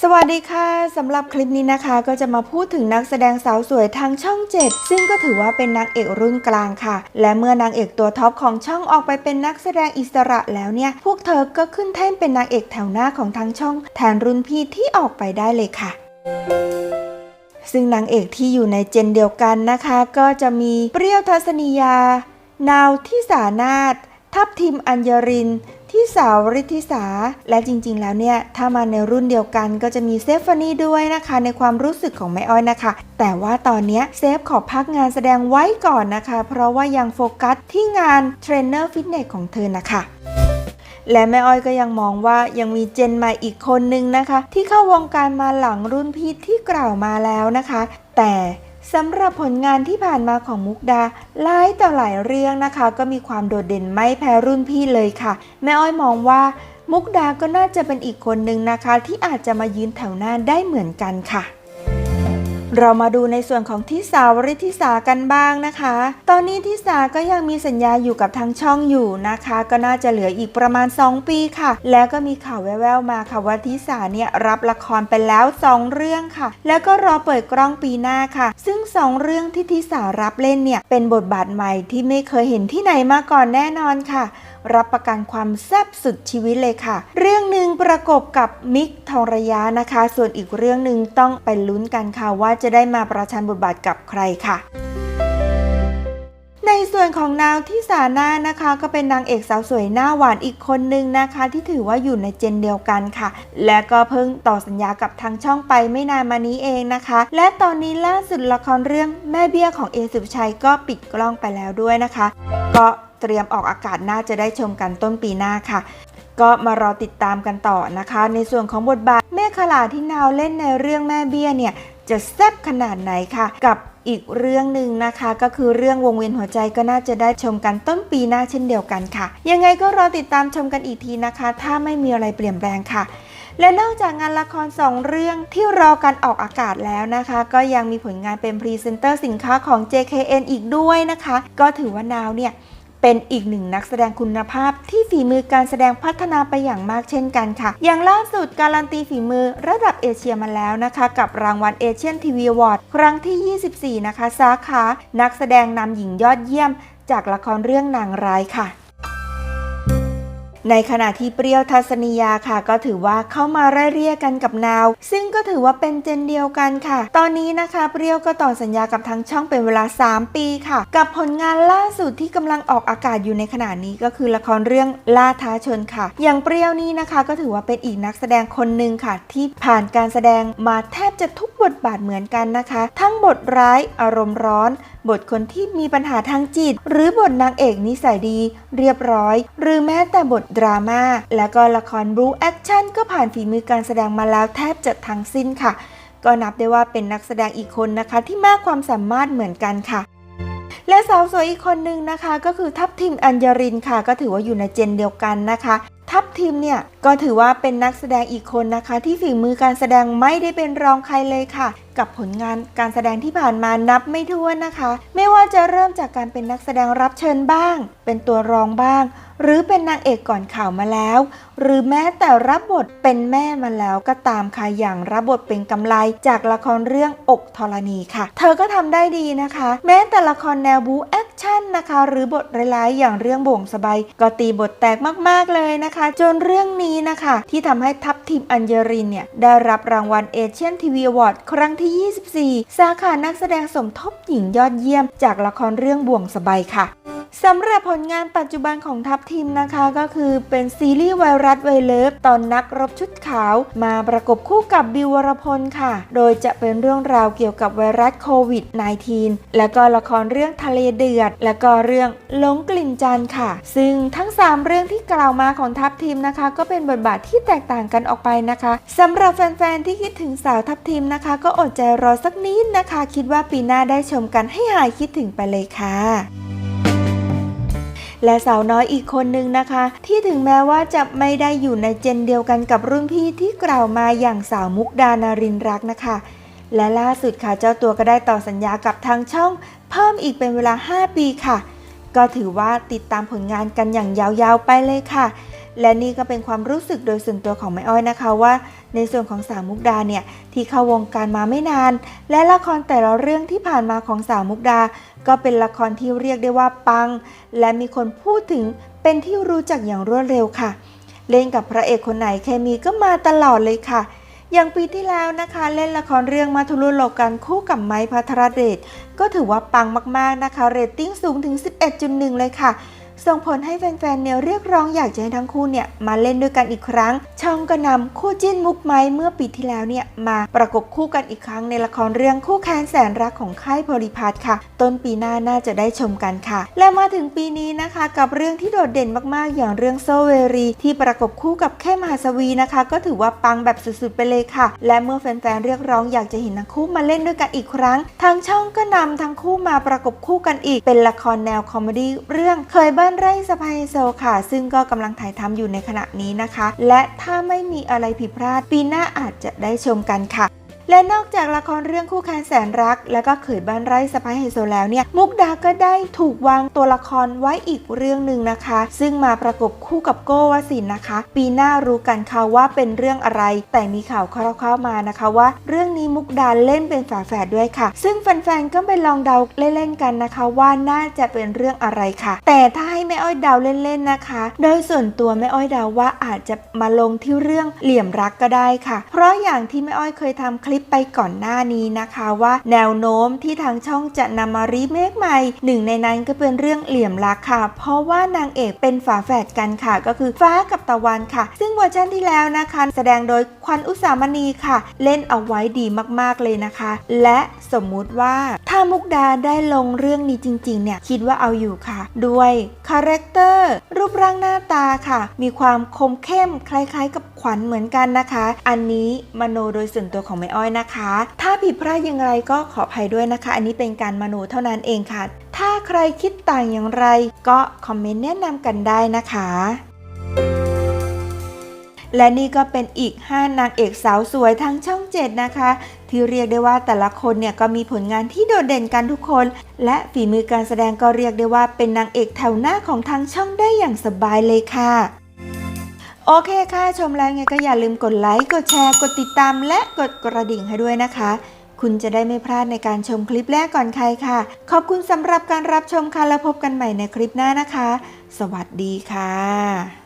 สวัสดีค่ะสำหรับคลิปนี้นะคะ ก็จะมาพูดถึงนักแสดงสาวสวยทางช่อง 7 ซึ่งก็ถือว่าเป็นนางเอกรุ่นกลางค่ะ และเมื่อนางเอกตัวท็อปของช่องออกไปเป็นนักแสดงอิสระแล้วเนี่ย พวกเธอก็ขึ้นแท่นเป็นนางเอกแถวหน้าของทางช่อง แทนรุ่นพี่ที่ออกไปได้เลยค่ะซึ่งนางเอกที่อยู่ในเจนเดียวกันนะคะ ก็จะมีเปรี้ยวทัศนียา นาวที่สานาถ ทัพทิมอัญญริน ที่สาวริทธิสา และจริงๆ แล้วเนี่ย ถ้ามาในรุ่นเดียวกันก็จะมีเซฟฟานี่ด้วยนะคะ ในความรู้สึกของแม่อ้อยนะคะ แต่ว่าตอนนี้เซฟขอพักงานแสดงไว้ก่อนนะคะ เพราะว่ายังโฟกัสที่งานเทรนเนอร์ฟิตเนสของเธอนะคะและแม่อ้อยก็ยังมองว่ายังมีเจนใหม่อีกคนนึงนะคะ ที่เข้าวงการมาหลังรุ่นพี่ที่กล่าวมาแล้วนะคะ แต่ สำหรับผลงานที่ผ่านมาของมุกดาหลายต่อหลายเรื่องนะคะ ก็มีความโดดเด่นไม่แพ้รุ่นพี่เลยค่ะ แม่อ้อยมองว่า มุกดาก็น่าจะเป็นอีกคนนึงนะคะ ที่อาจจะมายืนแถวหน้าได้เหมือนกันค่ะ เรามาดูในส่วนของทิสาวริทิสากันบ้างนะคะ ตอนนี้ทิสาก็ยังมีสัญญาอยู่กับทางช่องอยู่นะคะ ก็น่าจะเหลืออีกประมาณ 2 ปีค่ะ แล้วก็มีข่าวแว่วๆมาค่ะว่าทิสาเนี่ยรับละครไปแล้ว 2 เรื่องค่ะ แล้วก็รอเปิดกล้องปีหน้าค่ะ ซึ่ง 2 เรื่องที่ทิสารับเล่นเนี่ยเป็นบทบาทใหม่ที่ไม่เคยเห็นที่ไหนมาก่อนแน่นอนค่ะ รับประกันความแซ่บสุดชีวิตเลยค่ะ เรื่องหนึ่งประกบกับมิกทองระยะนะคะ ส่วนอีกเรื่องหนึ่งต้องไปลุ้นกันค่ะว่าจะได้มาประชันบทบาทกับใครค่ะในส่วนของนาวที่สานานะคะ ก็เป็นนางเอกสาวสวยหน้าหวานอีกคนนึงนะคะ ที่ถือว่าอยู่ในเจนเดียวกันค่ะ และก็เพิ่งต่อสัญญากับทางช่องไปไม่นานมานี้เองนะคะ และตอนนี้ล่าสุดละครเรื่องแม่เบี้ยของเอสุภชัยก็ปิดกล้องไปแล้วด้วยนะคะ ก็ เตรียมออกอากาศน่าจะได้ชมกันต้นปีหน้าค่ะ ก็มารอติดตามกันต่อนะคะ ในส่วนของบทบาทแม่ขลาที่นาวเล่นในเรื่องแม่เบี้ยเนี่ยจะแซ่บขนาดไหนค่ะ กับอีกเรื่องหนึ่งนะคะ ก็คือเรื่องวงเวียนหัวใจก็น่าจะได้ชมกันต้นปีหน้าเช่นเดียวกันค่ะ ยังไงก็รอติดตามชมกันอีกทีนะคะ ถ้าไม่มีอะไรเปลี่ยนแปลงค่ะ และนอกจากงานละคร 2 เรื่องที่รอการออกอากาศแล้วนะคะ ก็ยังมีผลงานเป็นพรีเซนเตอร์สินค้าของ JKN อีกด้วยนะคะ ก็ถือว่านาวเนี่ย เป็นอีกหนึ่งนักแสดงคุณภาพที่ฝีมือการแสดงพัฒนาไปอย่างมากเช่นกันค่ะ อย่างล่าสุดการันตีฝีมือระดับเอเชียมาแล้วนะคะ กับรางวัลเอเชียนทีวีวอร์ดครั้งที่ 24 นะคะ สาขา นักแสดงนำหญิงยอดเยี่ยม จากละครเรื่องนางร้ายค่ะ ในขณะที่เปรี้ยวทัศนียาค่ะ ก็ถือว่าเข้ามาไล่เรียกกันกับนาว ซึ่งก็ถือว่าเป็นเจนเดียวกันค่ะ ตอนนี้นะคะเปรี้ยวก็ต่อสัญญากับทางช่องเป็นเวลา 3 ปีค่ะ กับผลงานล่าสุดที่กำลังออกอากาศอยู่ในขณะนี้ก็คือละครเรื่องล่าท้าชนค่ะ อย่างเปรี้ยวนี่นะคะ ก็ถือว่าเป็นอีกนักแสดงคนหนึ่งค่ะ ที่ผ่านการแสดงมาแทบจะทุกบทบาทเหมือนกันนะคะ ทั้งบทร้ายอารมณ์ร้อน บทคนที่มีปัญหาทางจิต หรือบทนางเอกนิสัยดี เรียบร้อย หรือแม้แต่บทดราม่าและก็ละครบลูแอคชั่นก็ผ่านฝีมือการแสดงมาแล้วแทบจะทั้งสิ้นค่ะ ก็นับได้ว่าเป็นนักแสดงอีกคนนะคะที่มากความสามารถเหมือนกันค่ะและสาวสวยอีกคนนึงนะคะ ก็คือทัพทิมอัญญรินค่ะ ก็ถือว่าอยู่ในเจนเดียวกันนะคะ ทัพทิมเนี่ยก็ถือว่าเป็นนักแสดงอีกคนนะคะ ที่ฝีมือการแสดงไม่ได้เป็นรองใครเลยค่ะ กับผลงานการแสดงที่ผ่านมานับไม่ถ้วนนะคะ ไม่ว่าจะเริ่มจากการเป็นนักแสดงรับเชิญบ้าง เป็นตัวรองบ้าง หรือเป็นนางเอกก่อนข่าวมาแล้ว หรือแม้แต่รับบทเป็นแม่มาแล้วก็ตามค่ะอย่างรับบทเป็นกำไลจากละครเรื่องอกธรณีค่ะ เธอก็ทำได้ดีนะคะ แม้แต่ละครแนวบูแอคชั่ นะคะ หรือบทร้ายๆอย่างเรื่องบ่วงสบายก็ตีบทแตกมากๆเลยนะคะ จนเรื่องนี้นะคะ ที่ทำให้ทัพทีมอัญญรินเนี่ยได้รับรางวัลเอเชียนทีวีอวอร์ดครั้งที่ 24 สาขานักแสดงสมทบหญิงยอดเยี่ยม จากละครเรื่องบ่วงสบายค่ะ สำหรับผลงานปัจจุบันของทัพทีมนะคะก็คือเป็นซีรีส์ไวรัสไวเลิฟตอนนักรบชุดขาว มาประกบคู่กับบิววรพลค่ะ โดยจะเป็นเรื่องราวเกี่ยวกับไวรัสโควิด -19 แล้วก็ละครเรื่องทะเลเดือด แล้วก็เรื่องหลงกลิ่นจันค่ะ ซึ่งทั้ง 3 เรื่องที่กล่าวมาของทัพทีมนะคะ ก็เป็นบทบาทที่แตกต่างกันออกไปนะคะสำหรับแฟนๆที่คิดถึงสาวทัพทีมนะคะ ก็อดใจรอสักนิดนะคะ คิดว่าปีหน้าได้ชมกันให้หายคิดถึงไปเลยค่ะ และสาวน้อยอีกคนนึงนะคะ ที่ถึงแม้ว่าจะไม่ได้อยู่ในเจนเดียวกันกับรุ่นพี่ที่กล่าวมาอย่างสาวมุกดานารินรักนะคะ และล่าสุดค่ะเจ้าตัวก็ได้ต่อสัญญากับทางช่อง เพิ่มอีกเป็นเวลา 5 ปีค่ะ ก็ถือว่าติดตามผลงานกันอย่างยาวๆไปเลยค่ะ และนี่ก็เป็นความรู้สึกโดยส่วนตัวของแม่อ้อยนะคะว่า ในส่วนของสาวมุกดาเนี่ยที่เข้าวงการมาไม่นาน และละครแต่ละเรื่องที่ผ่านมาของสาวมุกดา ก็เป็นละครที่เรียกได้ว่าปัง และมีคนพูดถึงเป็นที่รู้จักอย่างรวดเร็วค่ะ เล่นกับพระเอกคนไหนเคมีก็มาตลอดเลยค่ะอย่างปีที่แล้วนะคะ เล่นละครเรื่องมาทุลุโลกันคู่กับไม้พัทรเดชก็ถือว่าปังมากๆนะคะเรตติ้งสูงถึง 11.1 เลยค่ะ ส่งผลให้แฟนๆเนี่ยเรียกร้องอยากจะให้ทั้งคู่เนี่ยมาเล่นด้วยกันอีกครั้ง ช่องก็นำคู่จิ้นมุกไม้เมื่อปีที่แล้วเนี่ยมาประกบคู่กันอีกครั้งในละครเรื่องคู่แค้นแสนรักของค่ายโพลิพัทค่ะ ต้นปีหน้าน่าจะได้ชมกันค่ะ และมาถึงปีนี้นะคะ กับเรื่องที่โดดเด่นมากๆ อย่างเรื่องโซเวรี ที่ประกบคู่กับเข้มหาสวีนะคะ ก็ถือว่าปังแบบสุดๆไปเลยค่ะ และเมื่อแฟนๆเรียกร้องอยากจะเห็นทั้งคู่มาเล่นด้วยกันอีกครั้งทางช่องก็นำทั้งคู่มาประกบคู่กันอีก เป็นละครแนวคอมเมดี้เรื่องเคยบ้าานไร่สะพายโซค่ะ ซึ่งก็กำลังถ่ายทำอยู่ในขณะนี้นะคะ และถ้าไม่มีอะไรผิดพลาดปีหน้าอาจจะได้ชมกันค่ะ และนอกจากละครเรื่องคู่แค้นแสนรัก แล้วก็เขยบ้านไร่สะพ้ายไฮโซแล้วเนี่ย มุกดาก็ได้ถูกวางตัวละครไว้อีกเรื่องหนึ่งนะคะ ซึ่งมาประกบคู่กับโก้วสิล์นะคะ ปีหน้ารู้กันค่ะว่าเป็นเรื่องอะไร แต่มีข่าวคร่าวๆมานะคะว่า เรื่องนี้มุกดาเล่นเป็นฝาแฝดด้วยค่ะ ซึ่งแฟนๆก็ไปลองเดาเล่นๆกันนะคะ ว่าน่าจะเป็นเรื่องอะไรค่ะ แต่ถ้าให้แม่อ้อยเดาเล่นๆนะคะ โดยส่วนตัวแม่อ้อยเดาว่าอาจจะมาลงที่เรื่องเหลี่ยมรักก็ได้ค่ะ เพราะอย่างที่แม่อ้อยเคยทำคลิปลิปไปก่อนหน้านี้นะคะว่า แนวโน้มที่ทางช่องจะนำมารีเมคใหม่หนึ่งในนั้นก็เป็นเรื่องเหลี่ยมรักค่ะ เพราะว่านางเอกเป็นฝาแฝดกันค่ะ ก็คือฟ้ากับตะวันค่ะ ซึ่งเวอร์ชันที่แล้วนะคะ แสดงโดยควันอุสามณีค่ะ เล่นเอาไว้ดีมากๆเลยนะคะ และสมมุติว่า ถ้ามุกดาได้ลงเรื่องนี้จริงๆ เนี่ย คิดว่าเอาอยู่ค่ะ ด้วยคาแรคเตอร์รูปร่างหน้าตาค่ะ มีความคมเข้มคล้ายๆ กับขวัญเหมือนกันนะคะ อันนี้มโนโดยส่วนตัวของแม่อ้อยนะคะ ถ้าผิดพลาดอย่างไรก็ขออภัยด้วยนะคะ อันนี้เป็นการมโนเท่านั้นเองค่ะ ถ้าใครคิดต่างอย่างไร ก็คอมเมนต์แนะนำกันได้นะคะ และนี่ก็เป็นอีก 5 นางเอกสาวสวยทั้งช่อง 7 นะคะ ที่เรียกได้ว่าแต่ละคนเนี่ยก็มีผลงานที่โดดเด่นกันทุกคน และฝีมือการแสดงก็เรียกได้ว่าเป็นนางเอกแถวหน้าของทางช่องได้อย่างสบายเลยค่ะโอเคค่ะ ชมแล้วไงก็อย่าลืมกดไลค์กดแชร์ กดติดตาม และกดกระดิ่งให้ด้วยนะคะ คุณจะได้ไม่พลาดในการชมคลิปแรกก่อนใครค่ะ ขอบคุณสำหรับการรับชมค่ะแล้วพบกันใหม่ในคลิปหน้านะคะ สวัสดีค่ะ